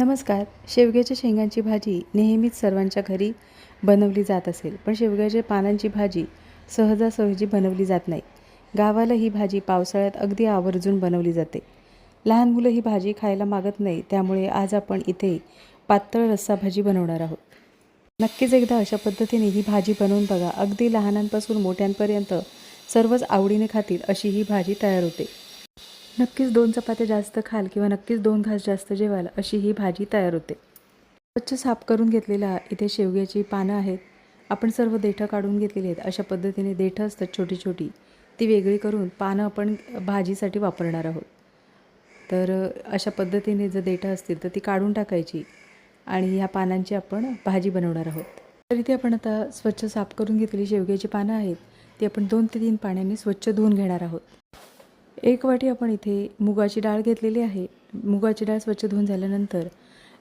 नमस्कार. शेवग्याच्या शेंगांची भाजी नेहमीच सर्वांच्या घरी बनवली जात असेल पण शेवग्याच्या पानांची भाजी सहजासहजी बनवली जात नाही. गावाला ही भाजी पावसाळ्यात अगदी आवर्जून बनवली जाते. लहान मुलं ही भाजी खायला मागत नाही त्यामुळे आज आपण इथे पातळ रस्सा भाजी बनवणार आहोत. नक्कीच एकदा अशा पद्धतीने ही भाजी बनवून बघा. अगदी लहानांपासून मोठ्यांपर्यंत सर्वच आवडीने खातील अशी ही भाजी तयार होते. नक्कीच दोन चपात्या जास्त खाल किंवा नक्कीच दोन घास जास्त जेवाल अशी ही भाजी तयार होते. स्वच्छ साफ करून घेतलेला इथे शेवग्याची पानं आहेत. आपण सर्व देठं काढून घेतलेली आहेत. अशा पद्धतीने देठं असतात छोटी छोटी. ती वेगळी करून पानं आपण भाजीसाठी वापरणार आहोत. तर अशा पद्धतीने जर देठं असतील तर ती काढून टाकायची आणि ह्या पानांची आपण भाजी बनवणार आहोत. तर इथे आपण आता स्वच्छ साफ करून घेतलेली शेवग्याची पानं आहेत. ती आपण दोन ते तीन पाण्याने स्वच्छ धुवून घेणार आहोत. एक वाटी आपण इथे मुगाची डाळ घेतलेली आहे. मुगाची डाळ स्वच्छ धुवून झाल्यानंतर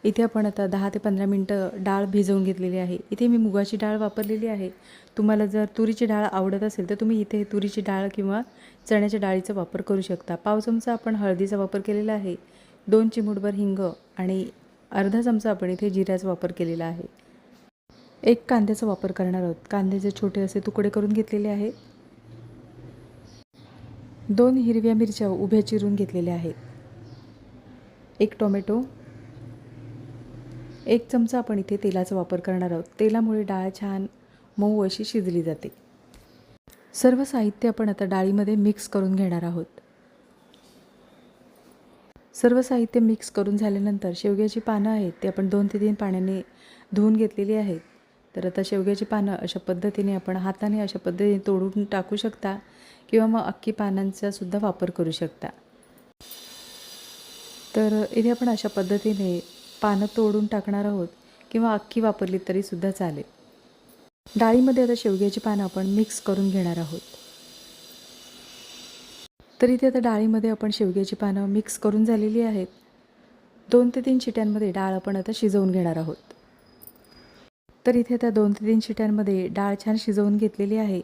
इथे आपण आता दहा ते पंधरा मिनटं डाळ भिजवून घेतलेली आहे. इथे मी मुगाची डाळ वापरलेली आहे. तुम्हाला जर तुरीची डाळ आवडत असेल तर तुम्ही इथे तुरीची डाळ किंवा चण्याच्या डाळीचा वापर करू शकता. पाव चमचा आपण हळदीचा वापर केलेला आहे. दोन चिमूटभर हिंग आणि अर्धा चमचा आपण इथे जिऱ्याचा वापर केलेला आहे. एक कांद्याचा वापर करणार आहोत. कांद्याचे छोटे असे तुकडे करून घेतलेले आहेत. दोन हिरव्या मिरच्या उभ्या चिरून घेतलेल्या आहेत. एक टोमॅटो एक चमचा आपण इथे तेलाचा वापर करणार आहोत. तेलामुळे डाळ छान मऊ अशी शिजली जाते. सर्व साहित्य आपण आता डाळीमध्ये मिक्स करून घेणार आहोत. सर्व साहित्य मिक्स करून झाल्यानंतर शेवग्याची पानं आहेत ते आपण दोन ते तीन पाण्याने धुवून घेतलेली आहेत. तर आता शेवग्याची पानं अशा पद्धतीने आपण हाताने अशा पद्धतीने तोडून टाकू शकता. किंवा मग अख्खी पानांचा सुद्धा वापर करू शकता. तर इथे आपण अशा पद्धतीने पानं तोडून टाकणार आहोत किंवा अख्खी वापरली तरीसुद्धा चालेल. डाळीमध्ये आता शेवग्याची पानं आपण मिक्स करून घेणार आहोत. तर इथे आता डाळीमध्ये आपण शेवग्याची पानं मिक्स करून झालेली आहेत. दोन ते तीन शिट्यांमध्ये डाळ आपण आता शिजवून घेणार आहोत. तर इथे आता दोन ते तीन शिट्यांमध्ये डाळ छान शिजवून घेतलेली आहे.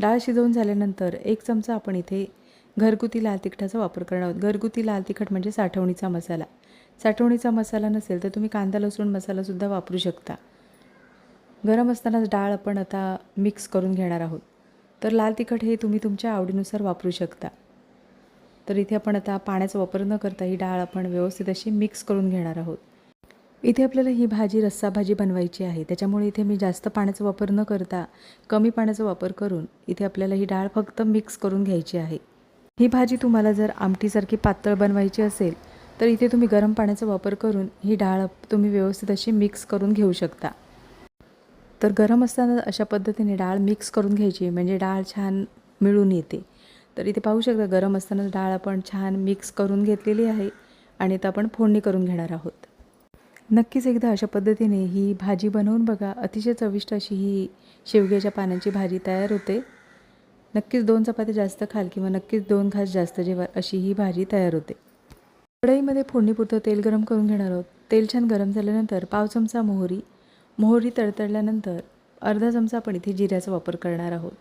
डाळ शिजवून झाल्यानंतर एक चमचा आपण इथे घरगुती लाल तिखटाचा वापर करणार आहोत. घरगुती लाल तिखट म्हणजे साठवणीचा मसाला. साठवणीचा मसाला नसेल तर तुम्ही कांदा लसूण मसालासुद्धा वापरू शकता. गरम असतानाच डाळ आपण आता मिक्स करून घेणार आहोत. तर लाल तिखट हे तुम्ही तुमच्या आवडीनुसार वापरू शकता. तर इथे आपण आता पाण्याचा वापर न करता ही डाळ आपण व्यवस्थित अशी मिक्स करून घेणार आहोत. इथे आपल्याला ही भाजी रस्सा भाजी बनवायची आहे. त्याच्यामुळे इथे मी जास्त पाण्याचा वापर न करता कमी पाण्याचा वापर करून इथे आपल्याला ही डाळ फक्त मिक्स करून घ्यायची आहे. ही भाजी तुम्हाला जर आमटीसारखी पातळ बनवायची असेल तर इथे तुम्ही गरम पाण्याचा वापर करून ही डाळ तुम्ही व्यवस्थित अशी मिक्स करून घेऊ शकता. तर गरम असताना अशा पद्धतीने डाळ मिक्स करून घ्यायची म्हणजे डाळ छान मिळून येते. तर इथे पाहू शकता गरम असताना डाळ आपण छान मिक्स करून घेतलेली आहे आणि आता आपण फोडणी करून घेणार आहोत. नक्कीच एकदा अशा पद्धतीने ही भाजी बनवून बघा. अतिशय चविष्ट अशी ही शेवग्याच्या पानांची भाजी तयार होते. नक्कीच दोन चपात्या जास्त खाल किंवा नक्कीच दोन घास जास्त जेवा अशी ही भाजी तयार होते. कढईमध्ये फोडणीपुरतं तेल गरम करून घेणार आहोत. तेल छान गरम झाल्यानंतर पाव चमचा मोहरी. मोहरी तडतडल्यानंतर अर्धा चमचा आपण इथे जिऱ्याचा वापर करणार आहोत.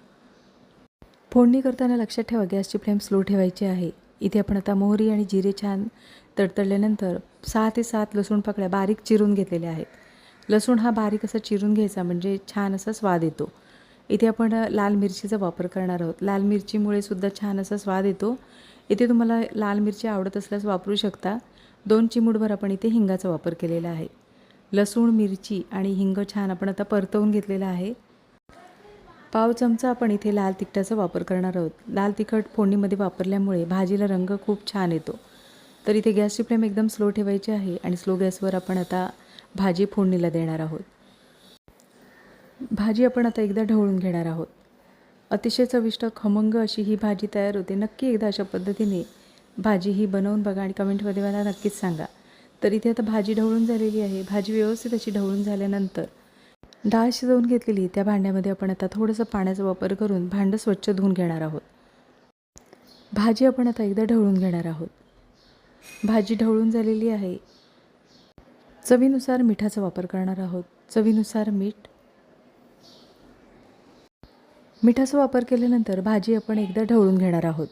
फोडणी करताना लक्षात ठेवा गॅसची फ्लेम स्लो ठेवायची आहे. इथे आपण आता मोहरी आणि जिरे छान तडतडल्यानंतर सहा ते सात लसूण पाकळ्या बारीक चिरून घेतलेल्या आहेत. लसूण हा बारीक असा चिरून घ्यायचा म्हणजे छान असा स्वाद येतो. इथे आपण लाल मिरचीचा वापर करणार आहोत. लाल मिरचीमुळे सुद्धा छान असा स्वाद येतो. इथे तुम्हाला लाल मिरची आवडत असल्यास वापरू शकता. दोन चिमूटभर आपण इथे हिंगाचा वापर केलेला आहे. लसूण मिरची आणि हिंग छान आपण आता परतवून घेतलेला आहे. पाव चमचा आपण इथे लाल तिखटाचा वापर करणार आहोत. लाल तिखट फोडणीमध्ये वापरल्यामुळे भाजीला रंग खूप छान येतो. तर इथे गॅसची फ्लेम एकदम स्लो ठेवायची आहे आणि स्लो गॅसवर आपण आता भाजी फोडणीला देणार आहोत. भाजी आपण आता एकदा ढवळून घेणार आहोत. अतिशय चविष्ट खमंग अशी ही भाजी तयार होते. नक्की एकदा अशा पद्धतीने भाजी ही बनवून बघा आणि कमेंटमध्ये मला नक्कीच सांगा. तर इथे आता भाजी ढवळून झालेली आहे. भाजी व्यवस्थित अशी ढवळून झाल्यानंतर डाळ शिजवून घेतलेली त्या भांड्यामध्ये आपण आता थोडंसं पाण्याचा वापर करून भांडं स्वच्छ धुवून घेणार आहोत. भाजी आपण आता एकदा ढवळून घेणार आहोत. भाजी ढवळून झालेली आहे. चवीनुसार मिठाचा वापर करणार आहोत. चवीनुसार मीठ. मिठाचा वापर केल्यानंतर भाजी आपण एकदा ढवळून घेणार आहोत.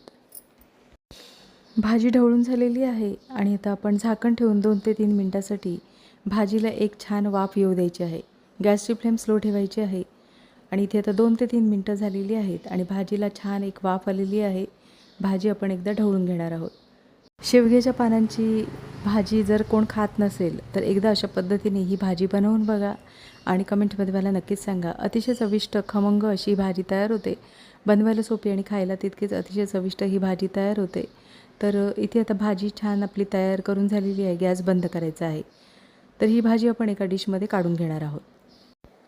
भाजी ढवळून झालेली आहे आणि आता आपण झाकण ठेवून दोन ते तीन मिनटासाठी भाजीला एक छान वाफ येऊ द्यायची आहे. गॅसची फ्लेम स्लो ठेवायची आहे. आणि इथे आता दोन ते तीन मिनटं झालेली आहेत आणि भाजीला छान एक वाफ आलेली आहे. भाजी आपण एकदा ढवळून घेणार आहोत. शेवग्याच्या पानांची भाजी जर कोण खात नसेल तर एकदा अशा पद्धतीने ही भाजी बनवून बघा आणि कमेंटमध्ये मला नक्कीच सांगा. अतिशय चविष्ट खमंग अशी भाजी तयार होते. बनवायला सोपी आणि खायला तितकीच अतिशय चविष्ट ही भाजी तयार होते. तर इथे आता भाजी छान आपली तयार करून झालेली आहे. गॅस बंद करायचा आहे. तर ही भाजी आपण एका डिशमध्ये काढून घेणार आहोत.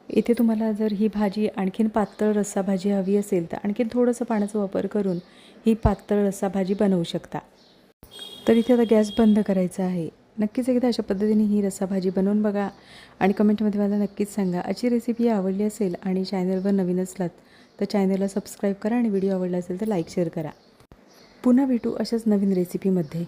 इथे तुम्हाला जर ही भाजी आणखीन पातळ रस्सा भाजी हवी असेल तर आणखीन थोडंसं पाण्याचा वापर करून ही पातळ रस्सा भाजी बनवू शकता. तर इथे आता गॅस बंद करायचा आहे. नक्कीच एकदा अशा पद्धतीने ही रस्सा भाजी बनवून बघा आणि कमेंटमध्ये मला नक्कीच सांगा. अशी रेसिपी आवडली असेल आणि चॅनलवर नवीन असलात तर चॅनलला सबस्क्राईब करा आणि व्हिडिओ आवडला असेल तर लाईक शेअर करा. पुन्हा भेटू अशाच नवीन रेसिपीमध्ये